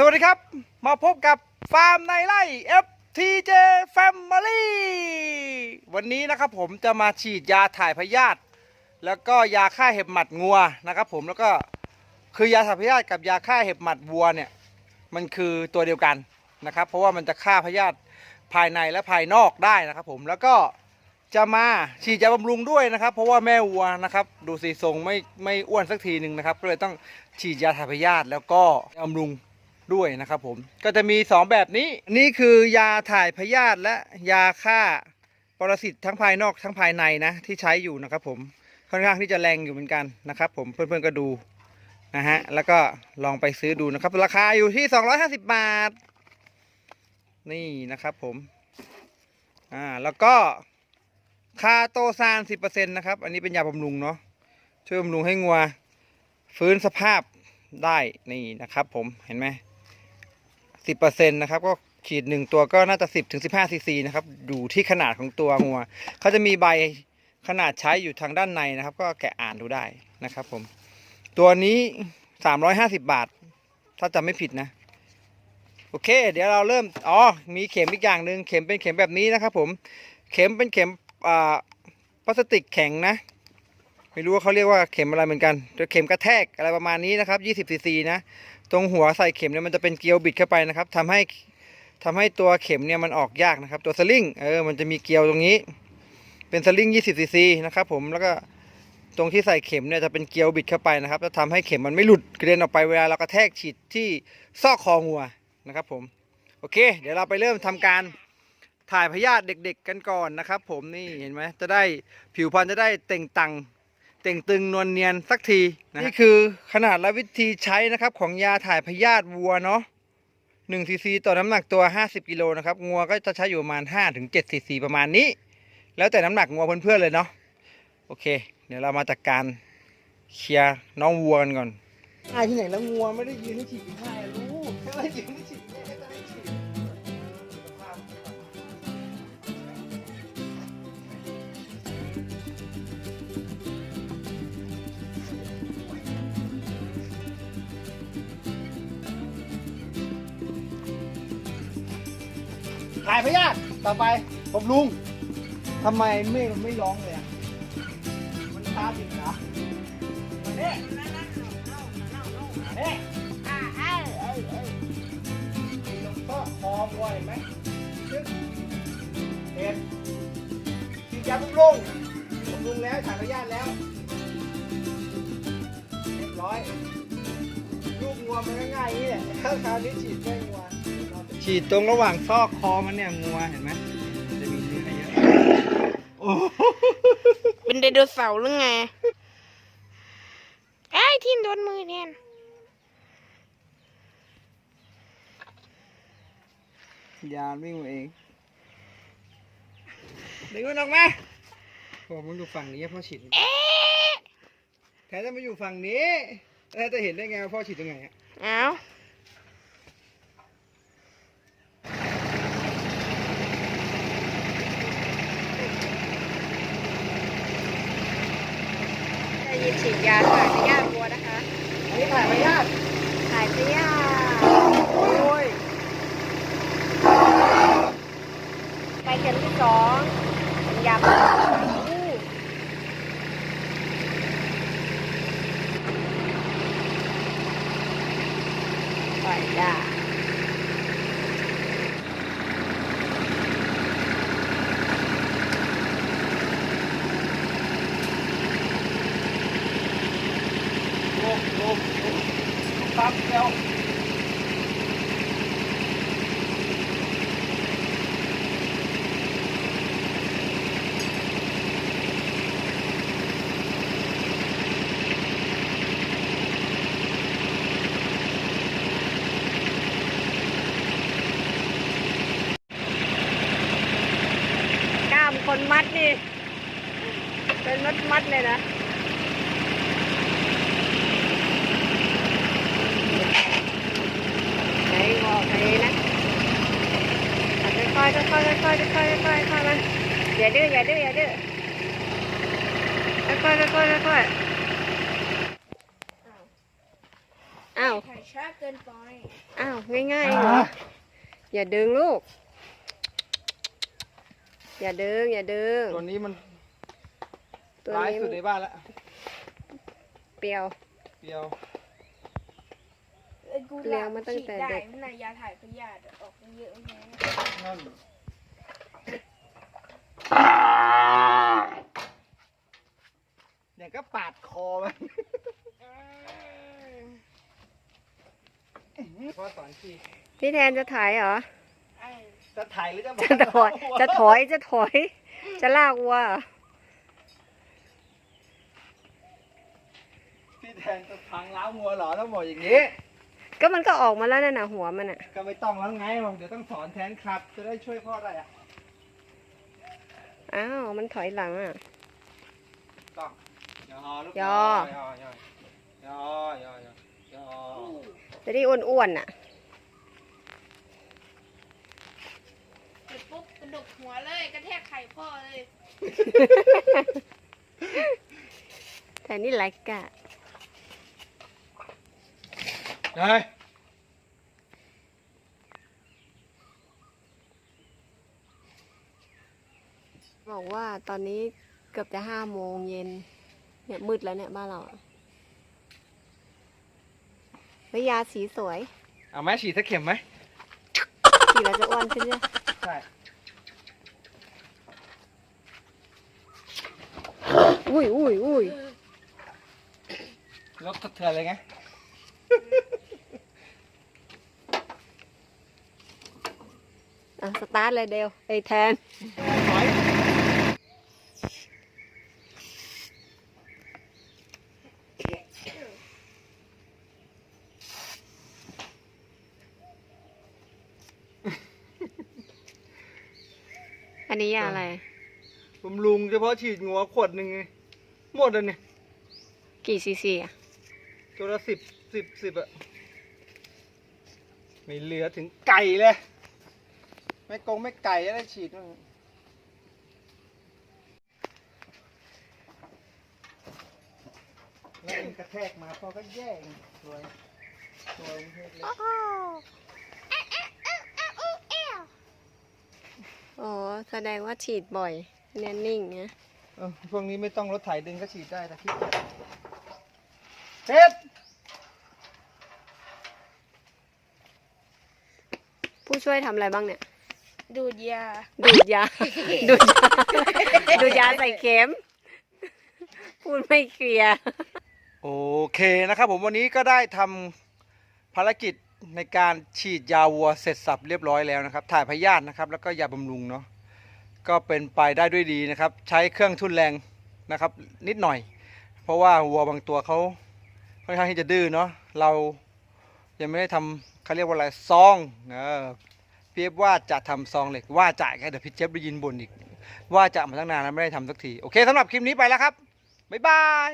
สวัสดีครับ มาพบกับฟาร์มในไร่ FTJ Family วันนี้นะครับผมจะมาฉีดยาถ่ายพยาธิแล้วก็ยาฆ่าเห็บหมัดงัวนะครับผมแล้วก็คือยาถ่ายพยาธิกับยาฆ่าเห็บหมัดวัวเนี่ยมันคือตัวเดียวกันนะครับ เพราะว่ามันจะฆ่าพยาธิภายในและภายนอกได้นะครับผมแล้วก็จะมาฉีดยาบำรุงด้วยนะครับ เพราะว่าแม่วัวนะครับ ดูสีทรงไม่ไม่อ้วนสักทีหนึ่งนะครับ ก็เลยต้องฉีดยาถ่ายพยาธิแล้วก็บำรุง ด้วยนะครับผมก็จะมี 2 แบบนี้นี่คือยาถ่ายพยาธิและยาฆ่าปรสิตทั้งภายนอกทั้งภายในนะที่ใช้อยู่นะครับผมค่อนข้างที่จะแรงอยู่เหมือนกันนะครับผมเพื่อนๆก็ดูนะฮะแล้วก็ลองไปซื้อดูนะครับ ราคาอยู่ที่ 250 บาท นี่นะครับผมอ่าแล้วก็คาโตซาน 10%นะครับ อันนี้เป็นยาบำรุงเนาะช่วยบำรุงให้งัว ฟื้นสภาพได้นี่นะครับผมเห็นไหม สิบเปอร์เซ็นต์นะครับ ก็ขีดหนึ่งตัวก็น่าจะสิบถึงสิบห้าซีซีนะครับอยู่ที่ขนาดของตัวงัวเขาจะมีใบขนาดใช้อยู่ทางด้านในนะครับ ก็แกะอ่านดูได้นะครับ ผม ตัวนี้สามร้อยห้าสิบบาท ถ้าจำไม่ผิดนะ โอเค เดี๋ยวเราเริ่มอ๋อมีเข็มอีกอย่างหนึ่งเข็มเป็นเข็มแบบนี้นะครับ ผม เข็มเป็นเข็มอ่าพลาสติกแข็งนะไม่รู้ว่าเขาเรียกว่าเข็มอะไรเหมือนกันแต่เข็มกระแทกอะไรประมาณนี้นะครับ 20ซีซีนะ ตรงหัวใส่เข็มเนี่ยมันจะเป็นเกลียวบิดเข้าไปนะครับทำให้ทำให้ตัวเข็มเนี่ยมันออกยากนะครับ ตัวสลิงเออมันจะมีเกลียวตรงนี้ เป็นสลิง20ซีซีนะครับ ผมแล้วก็ตรงที่ใส่เข็มเนี่ยจะเป็นเกลียวบิดเข้าไปนะครับจะทำให้เข็มมันไม่หลุดกระเด็นออกไปเวลาเรากระแทกฉีดที่ซอกคองัวนะครับ ผมโอเค เดี๋ยวเราไปเริ่มทำการถ่ายพยาธิเด็ก ๆ กันก่อนนะครับ ผมนี่เห็นไหมจะได้ผิวพรรณจะได้เต่งตัง ต่งตึงนวลเนียนสักทีนะนี่คือขนาดและวิธีใช้นะครับของยาถ่ายพยาธิวัวเนาะ1ซีซีต่อน้ำหนักตัว 50กิโลนะครับงัวก็จะใช้อยู่ประมาณ5ถึง7ซีซีประมาณนี้ แล้วแต่น้ำหนักงัวเพื่อนๆเลยเนาะโอเค เดี๋ยวเรามาจัดการเคลียร์น้องวัวกันก่อนใช่ที่ไหนแล้วงัวไม่ได้ยืนให้ฉีดให้ลูกไม่ได้ยืนให้ฉีายพยาธิต่อไปผมลุงทำไมเมฆมันไม่ร้องเลยอะมันตาติดเหรอมาเนี่ยเนี่ยก็คอวัวเห็นไหมจึ๊กเห็นฉีดยาบุ้งลุงผมลุงแล้วถ่ายพยาธิแล้ว เรียบร้อยลูกงัวมันก็ง่ายอย่างนี่แหละถ้าคราวนี้ฉีดแค่งัว ฉีดตรงระหว่างซอกคอมันเนี่ยงัวเห็นไหมมันจะมีเนื้อเยอะโอ้โหเป็นไดโนเสาร์หรือไงไอ้ยทิ่มโดนมือเนี่ยยาวิ่งมาเองดึงมันออกมาพอมึงดูฝั่งนี้พ่อฉีดเอ๊ะแทนจะมาอยู่ฝั่งนี้แล้วจะเห็นได้ไงว่าพ่อฉีดตรงไหนอะ เอา ยินฉีดยาถ่ายพยาธิวัวนะคะอันนี้ถ่ายพยาธิถ่ายพยาธิโอ้ยไปเข็มที่สองเป็นยาบ้าอู้ปล่อยยา โอ้โห ปั๊บเดียวกล้ามคนมัดนี่ เป็นมัดมัดเลยนะ ไหนบอกไหนนะ ค่อยค่อยค่อยค่อยค่อยมาอย่าดื้ออย่าดื้ออย่าดื้อค่อยค่อยค่อยๆอ้าวถ่ายช้าเกินไปอ้าวง่ายๆเหรอย่าดึงลูก อย่าดึงอย่าดึงตัวนี้มันตัวร้ายนี้สุดในบ้านล้วเปรียวเดียวเลี้ยงมาตั้งแต่เด็กนน่ะยาถ่ายพยาธิออกเยอะแยะนั่น เนี่ยก็ปาดคอมันพ่อสอนขี่พี่แทนจะถ่ายเหรอไอ้จะถ่ายหรือจะจะถอย จะถอย จะถอย จะลากวัวเหรอพี่แทนจะพังล้าวงัวเหรอต้องบอกอย่างนี้ ก็มันก็ออกมาแล้วนั่นน่ะหัวมันอะ ก็ไม่ต้องแล้วไงบอกเดี๋ยวต้องสอนแทนครับ จะได้ช่วยพ่อได้อะ อ้าว มันถอยหลังอะ ต้องยอลูกยอยอ ยอยอยอยอยอยอจะได้อ้วนๆอะ เสร็จปุ๊บกระดกหัวเลยกระแทกไข่พ่อเลยแต่นี่ไรกะเฮ้ย บอกว่าตอนนี้เกือบจะห้าโมงเย็น เนี่ยมืดแล้วเนี่ยบ้านเราอะเฮ้ยยาสีสวย เอาแม่ฉีดสักเข็มไหมสีเราจะอ้วนขึ้นเนี่ยใช่อุ้ยอุ้ยอุ้ยรถสะเทือนเลยไง อะ สตาร์ทเลยเดวไอ้แทน ถอยาอะไรบำรุงเฉพาะฉีดงัวขวดหนึ่งไงหมดเลยเนี่ย กี่ซีซีอะตัวละสิบสิบสิบอะไม่เหลือถึงไก่เลยไม่กงไม่ไก่จะได้ฉีดมั่งแล้วมันกระแทกมาพอก็แย่งสวยสวยประเภทเล็ก อ๋อ แสดงว่าฉีดบ่อยเน้นนิ่งนะเออพวกนี้ไม่ต้องรถไถดึงก็ฉีดได้แต่ขี้เกียจเฮ็ดผู้ช่วยทำอะไรบ้างเนี่ย ดูดยา ดูดยา ดูดยา ดูดยาใส่เข็ม พูดไม่เคลียร์ โอเคนะครับผมวันนี้ก็ได้ทำภารกิจ ในการฉีดยาวัวเสร็จสับเรียบร้อยแล้วนะครับ ถ่ายพยาธินะครับ แล้วก็ยาบำรุงเนาะก็เป็นไปได้ด้วยดีนะครับ ใช้เครื่องทุนแรงนะครับ นิดหน่อย เพราะว่าวัวบางตัวเขาค่อนข้างที่จะดื้อเนาะเรายังไม่ได้ทำเขาเรียกว่าอะไรซองเออเพียบว่าจะทำซองเหล็กว่าจะแค่เดี๋ยวพี่เจฟได้ยินบ่นอีก ว่าจะมาตั้งนานแล้วไม่ได้ทำสักที โอเคสำหรับคลิปนี้ไปแล้วครับ บ๊ายบาย